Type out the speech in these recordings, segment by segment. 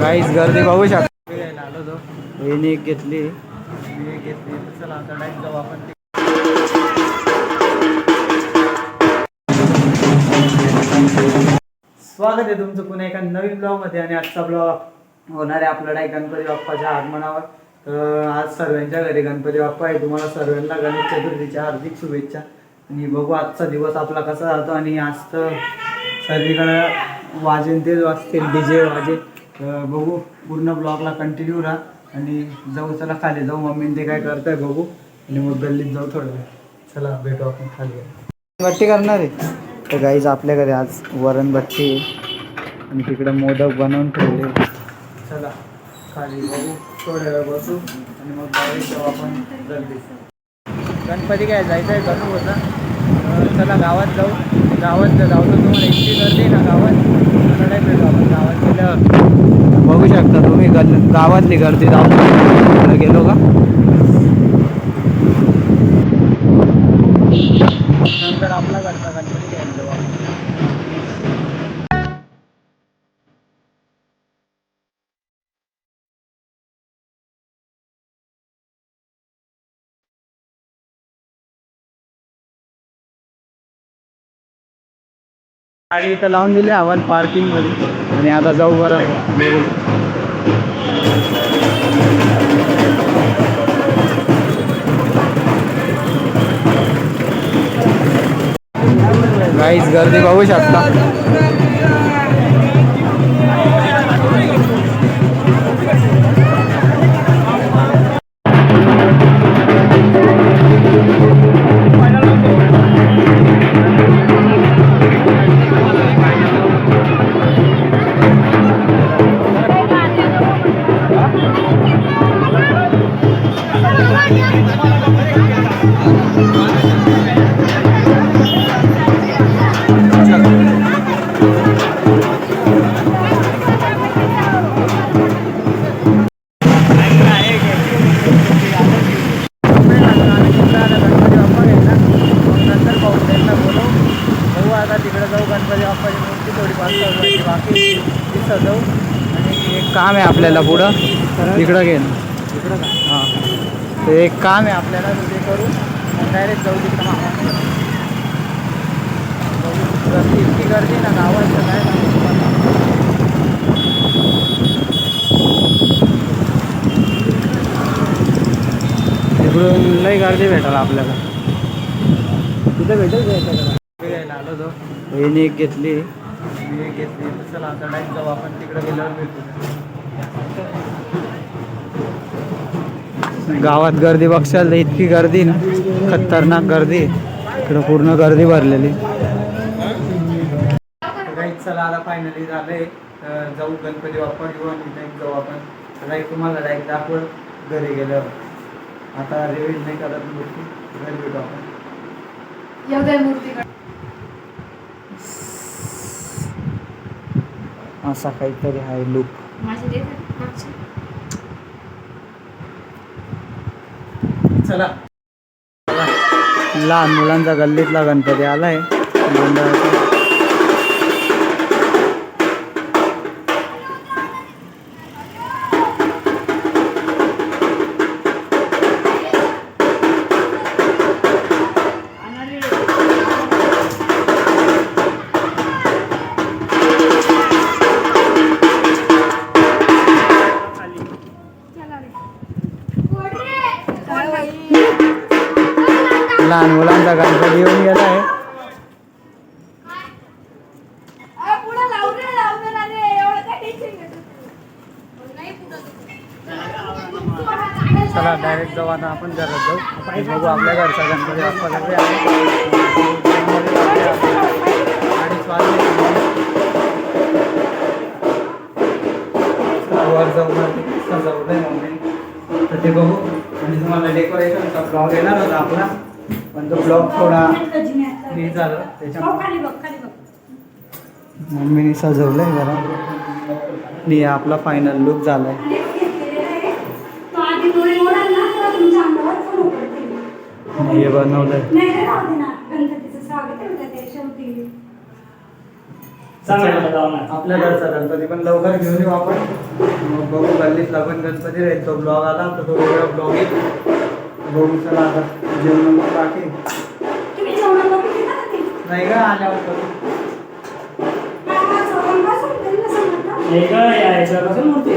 गाईस गर्दी बघू शकता. आलो तो बहिणी एक घेतली. मी एक घेतली चला आता डायरेक्ट जाऊ आपण स्वागत आहे तुमचं पुन्हा एका नवीन ब्लॉगमध्ये आणि आजचा ब्लॉग होणार आहे आपला डाय गणपती बाप्पाच्या आगमनावर. तर आज सर्वांच्या घरी गणपती बाप्पा आहे. तुम्हाला सर्वांना गणेश चतुर्थीच्या हार्दिक शुभेच्छा. आणि बघू आजचा दिवस आपला कसा जातो आणि आज तर सर्वीकडे वाजेन तेच वाजतील. डी जे वाजे. बघू. पूर्ण ब्लॉगला कंटिन्यू राहा. आणि जाऊ चला खाली जाऊ. मम्मी ते काय करताय बघू. आणि मग गल्लीत जाऊ थोडं वेळ. चला भेटू आपण खाली. भट्टी करणार आहे. तर गाईज आपल्याकडे आज वरण भट्टी आणि तिकडे मोदक बनवून ठेवले. चला खाली बघू. थोड्या वेळ बसू. आणि मग direct जाऊ आपण गल्लीत. गणपती काय जायचं आहे बनवू होता चला गावात जाऊ. गावात जाऊ तर तुम्हाला इतकी गर्दी ना गावात? नाही भेटू आपण गावात गेल्यावर. बघू शकता तुम्ही गल गावातली गर्दी जाऊ. गेलो का? नंतर आपला घरचा गणपती. गाडी इथं लावून दिली आव्हान पार्किंगमध्ये. आणि आता जाऊ बरं. गर्दी बघू शकता. सजवू. आणि एक काम आहे आपल्याला पुढं. तिकडं घे. तिकडं का? हां. ते एक काम आहे आपल्याला ते करू मग डायरेक्ट जाऊ तिकडं गर्दी इतकी गर्दी ना गावात तर काय तिकडून लई गर्दी भेटायला आपल्याला. तिथं भेटेल का घ्यायला आलो तो. एक घेतली. मी एक घेतली तर चला आता डायरेक्ट जाऊ आपण. तिकडे गेल्यावर भेटू. गावात गर्दी बघशाल तर इतकी गर्दी ना. खतरनाक गर्दी. इकडं पूर्ण गर्दी भरलेली. चला आता फायनली झालंय तर जाऊ गणपती बाप्पा घेऊ आणि डायरेक्ट जाऊ आपण. डायरेक्ट तुम्हाला डायरेक्ट दाखवू घरी गेल्यावर. आता रिव्हिल नाही करत मूर्ती. घरी भेटू आपण एवढ्या मूर्ती असा काहीतरी आहे लुक. चला लहान मुलांचा गल्लीतला गणपती आलाय मंडळाचा. लहान मुलांचा गणपती येऊन गेलाय चला डायरेक्ट जाऊ आता आपण घरात जाऊ. आणि बघू आपल्या घरचा गणपती बाप्पा आहे. चला, वर जाऊ वरती सजवलंय मम्मी. तर ते बघू. आणि तुम्हाला डेकोरेशनचा ब्लॉग येणार होता आपला. पण तो ब्लॉग थोडा हे झालं त्याच्यामुळे. मम्मीने सजवलंय जरा. आणि हा आपला फायनल लुक झालाय हे बनवलंय. आपल्या घरचा गणपती पण लवकर घेऊन येऊ आपण. मग बघू गल्लीतला पण गणपती राहील. तो ब्लॉग आला तर तो वेगळा ब्लॉग येईल. बघू चला आता जेवण मग बाकी तुम्ही जेवणाला किती का ते? नाही का आल्यावर करू. काय जेवण बसून. हे का यायचं कसं मूर्ती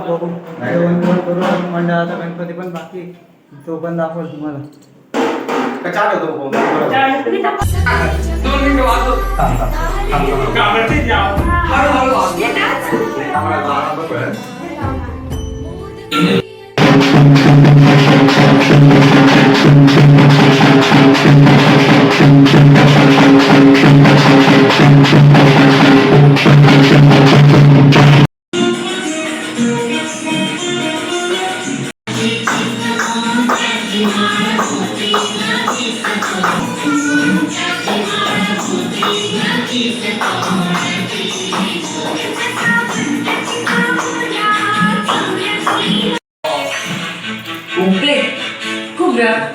बघू. जेवण बिवण करू आणि मंडळाचा गणपती पण बाकी आहे. तो पण दाखवल तुम्हाला. मी तर- कामाचे complet, couvert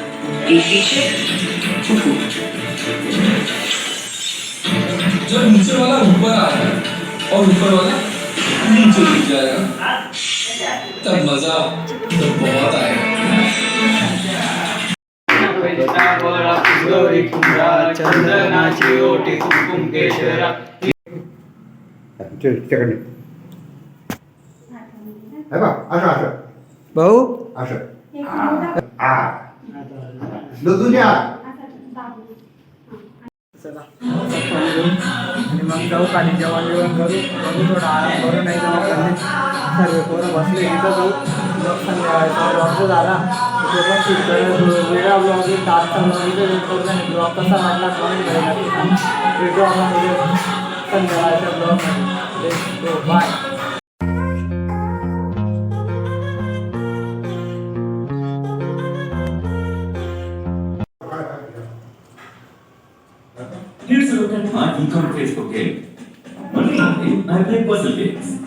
et fiché 이건 6번 아니야? 어, 6번 아니야? 이쪽 문제야. 딱 맞아. 너 뭐하다 બહુ આ चला. आणि मग जाऊ खाली जेवण जेवण करू बघू थोडा आराम करू नाही तर मग सर्व पोरं बसले इथं जाऊ. ब्लॉग संध्याकाळचा ब्लॉग झाला. तो पण शूट करेल वेगळा ब्लॉग येईल आजचा ब्लॉग इथे करू आणि ब्लॉग कसा वाटला कमेंट करायला. नक्की सांगा. भेटू आपण उद्या bye Here's a look at my income